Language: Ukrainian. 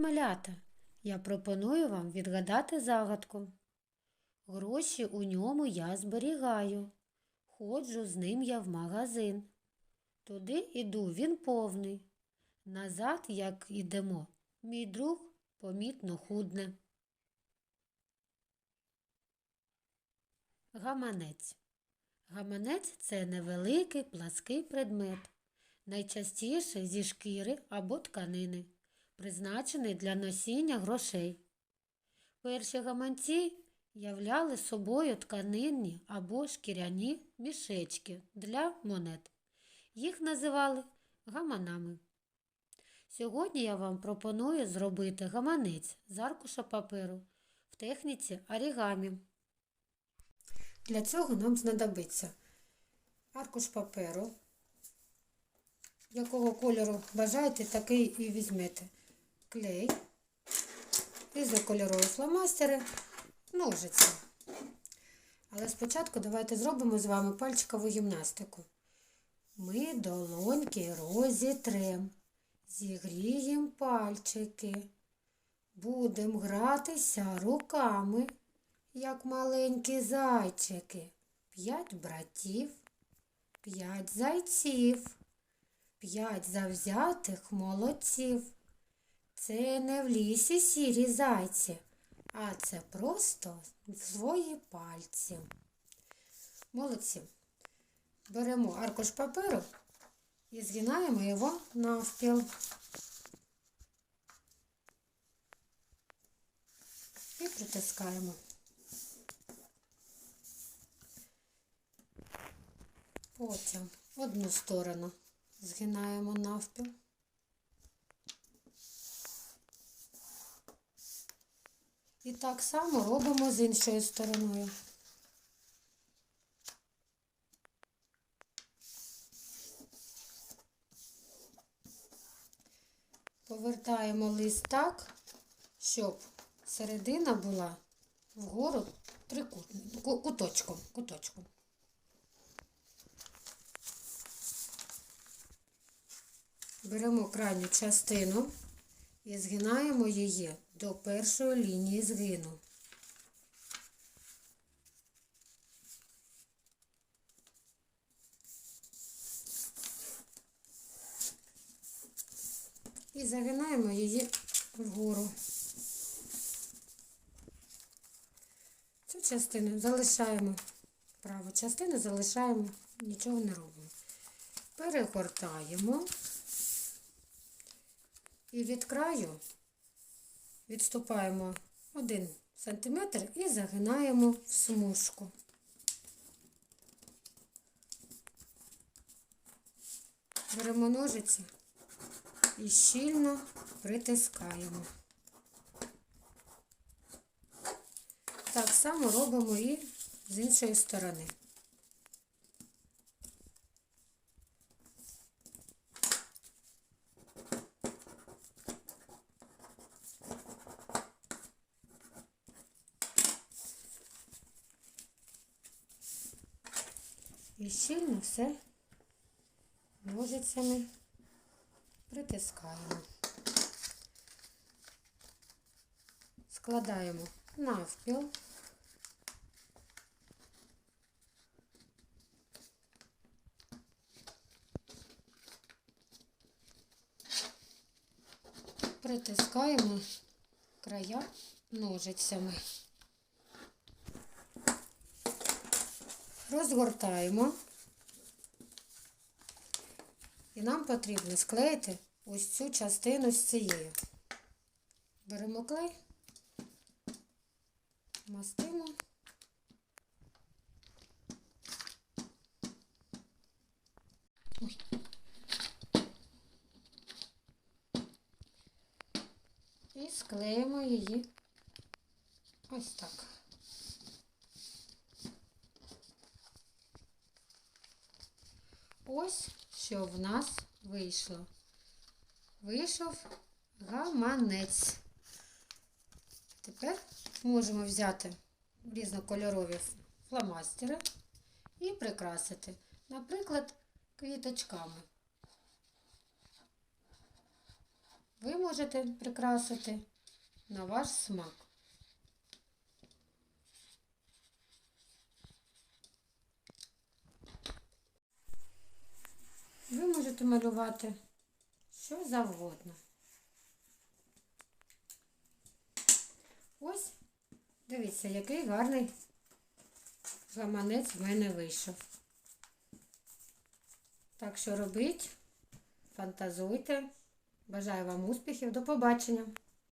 малята! Я пропоную вам відгадати загадку. Гроші у ньому я зберігаю. Ходжу з ним я в магазин. Туди іду він повний. Назад, як ідемо, мій друг помітно худне. Гаманець. Гаманець це невеликий плаский предмет, найчастіше зі шкіри або тканини, призначений для носіння грошей. Перші гаманці являли собою тканинні або шкіряні мішечки для монет. Їх називали гаманами. Сьогодні я вам пропоную зробити гаманець з аркуша паперу в техніці орігамі. Для цього нам знадобиться аркуш паперу, якого кольору бажаєте, такий і візьмете. Клей, різнокольорові фломастери, ножиці. Але спочатку давайте зробимо з вами пальчикову гімнастику. Ми долоньки розітрем, зігріємо пальчики, будемо гратися руками як маленькі зайчики. П'ять братів, п'ять зайців, п'ять завзятих молодців. Це не в лісі сірі зайці, а це просто свої пальці. Молодці. Беремо аркуш паперу і згинаємо його навпіл. І притискаємо. Потім одну сторону згинаємо навпіл. І так само робимо з іншою стороною. Повертаємо лист так, щоб середина була вгору куточком, куточком. Беремо крайню частину і згинаємо її до першої лінії згину. І загинаємо її вгору. Цю частину залишаємо праву частину, залишаємо, нічого не робимо. Перегортаємо. І від краю відступаємо 1 см і загинаємо в смужку. Беремо ножиці і щільно притискаємо. Так само робимо і з іншої сторони. І щільно все ножицями притискаємо. Складаємо навпіл. Притискаємо края ножицями. Розгортаємо. І нам потрібно склеїти ось цю частину з цією. Беремо клей, мастимо. І склеїмо її ось так. Ось що в нас вийшло. Вийшов гаманець. Тепер можемо взяти різнокольорові фломастери і прикрасити, наприклад, квіточками. ви можете прикрасити на ваш смак. Ви можете малювати що завгодно. Ось, дивіться, який гарний гаманець в мене вийшов. Так що робіть, фантазуйте. Бажаю вам успіхів. До побачення!